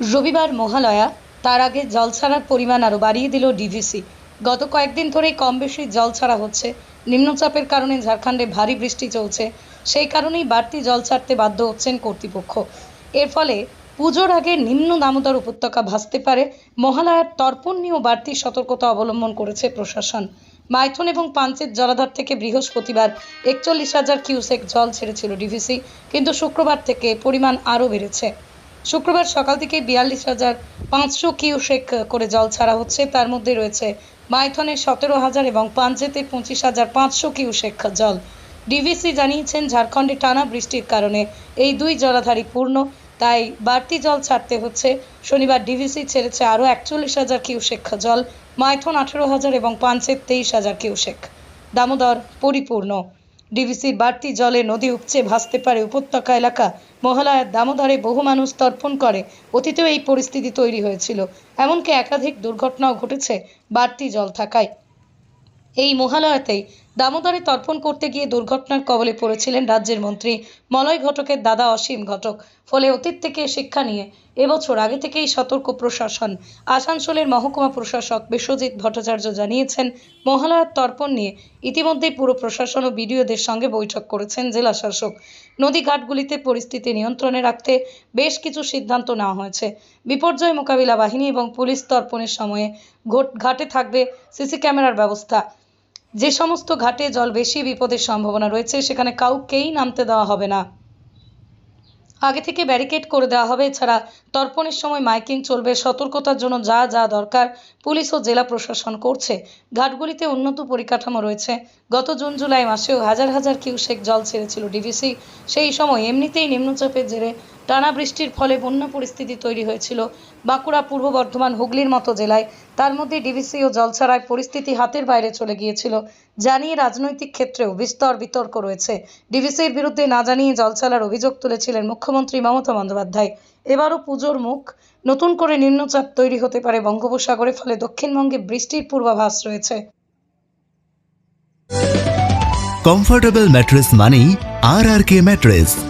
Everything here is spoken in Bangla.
রবিবার মহালয়া, তার আগে জল ছাড়ার পরিমাণ আরও বাড়িয়ে দিল ডিভিসি। গত কয়েকদিন ধরেই কম বেশি জল ছাড়া হচ্ছে। নিম্নচাপের কারণে ঝাড়খণ্ডে ভারী বৃষ্টি চলছে। সেই কারণেই বাড়তি জল ছাড়তে বাধ্য হচ্ছেন কর্তৃপক্ষ। এর ফলে পুজোর আগে নিম্ন দামোদর উপত্যকা ভাসতে পারে। মহালয়ার তর্পণ নিয়েও বাড়তি সতর্কতা অবলম্বন করেছে প্রশাসন। মাইথন এবং পাঞ্চেত জলাধার থেকে বৃহস্পতিবার একচল্লিশ হাজার কিউসেক জল ছেড়েছিল ডিভিসি। কিন্তু শুক্রবার থেকে পরিমাণ আরও বেড়েছে। শুক্রবার সকাল থেকে বিয়াল্লিশ হাজার পাঁচশো কিউসেক করে জল ছাড়া হচ্ছে। তার মধ্যে রয়েছে মাইথনে সতেরো হাজার এবং পাঞ্চেতে পঁচিশ হাজার পাঁচশো কিউসেক জল। ডিভিসি জানিয়েছেন, ঝাড়খণ্ডে টানা বৃষ্টির কারণে এই দুই জলাধারই পূর্ণ। তাই বাড়তি জল ছাড়তে হচ্ছে। শনিবার ডিভিসি ছেড়েছে আরও একচল্লিশ হাজার কিউসেক জল। মাইথন আঠেরো হাজার এবং পাঞ্চেত তেইশ হাজার কিউসেক। দামোদর, পরিপূর্ণ। ডিভিসির বাড়তি জলে নদী উপচে ভাসতে পারে উপত্যকা এলাকা। মহালয়ার দামোদরে বহু মানুষ তর্পণ করে। অতীতেও এই পরিস্থিতি তৈরি হয়েছিল। এমনকি একাধিক দুর্ঘটনাও ঘটেছে বাড়তি জল থাকায়। এই মহালয়াতেই দামোদরে তর্পণ করতে গিয়ে দুর্ঘটনার কবলে পড়েছিলেন রাজ্যের মন্ত্রী মলয় ঘটকের দাদা অসীম ঘটক। ফলে অতীত থেকে শিক্ষা নিয়ে এবছর আগে থেকেই সতর্ক প্রশাসন। আসানসোলের মহকুমা প্রশাসক বিশ্বজিৎ ভট্টাচার্য জানিয়েছেন মহালয়ার তর্পণ নিয়ে ইতিমধ্যেই পুরো প্রশাসন ও বিডিওদের সঙ্গে বৈঠক করেছেন জেলা শাসক নদীঘাটগুলিতে পরিস্থিতি নিয়ন্ত্রণে রাখতে বেশ কিছু সিদ্ধান্ত নেওয়া হয়েছে। বিপর্যয় মোকাবিলা বাহিনী এবং পুলিশ তর্পণের সময়ে ঘট- ঘাটে থাকবে সিসি ক্যামেরার ব্যবস্থা। যে সমস্ত ঘাটে জল বেশি বিপদের সম্ভাবনা রয়েছে, সেখানে কাউকেই নামতে দেওয়া হবে না। আগে থেকে ব্যারিকেড করে দেওয়া হবে। এছাড়া তর্পণের সময় মাইকিং চলবে। সতর্কতার জন্য যা যা দরকার পুলিশ ও জেলা প্রশাসন করছে। ঘাটগুলিতে উন্নত পরিকাঠামো রয়েছে। গত জুন জুলাই মাসেও হাজার হাজার কিউসেক জল ছেড়েছিল ডিভিসি সেই সময় এমনিতেই নিম্নচাপের জেরে টানা বৃষ্টির ফলে বন্যা পরিস্থিতি তৈরি হয়েছিল। বাঁকুড়া পূর্ব বর্ধমান হুগলির মতো জেলায়। তার মধ্যে ডিভিসি ও জল ছাড়ায় পরিস্থিতি হাতের বাইরে চলে গিয়েছিল। জানিয়ে রাজনৈতিক ক্ষেত্রেও বিস্তর বিতর্ক রয়েছে। ডিভিসির বিরুদ্ধে না জানিয়ে জল ছাড়ার অভিযোগ তুলেছিলেন মুখ্যমন্ত্রী মমতা বন্দ্যোপাধ্যায়। এবারও পুজোর মুখ নতুন করে নিম্নচাপ তৈরি হতে পারে বঙ্গোপসাগরে, ফলে দক্ষিণবঙ্গে বৃষ্টির পূর্বাভাস রয়েছে। কমফোর্টেবল ম্যাট্রেস মানেই R R K mattress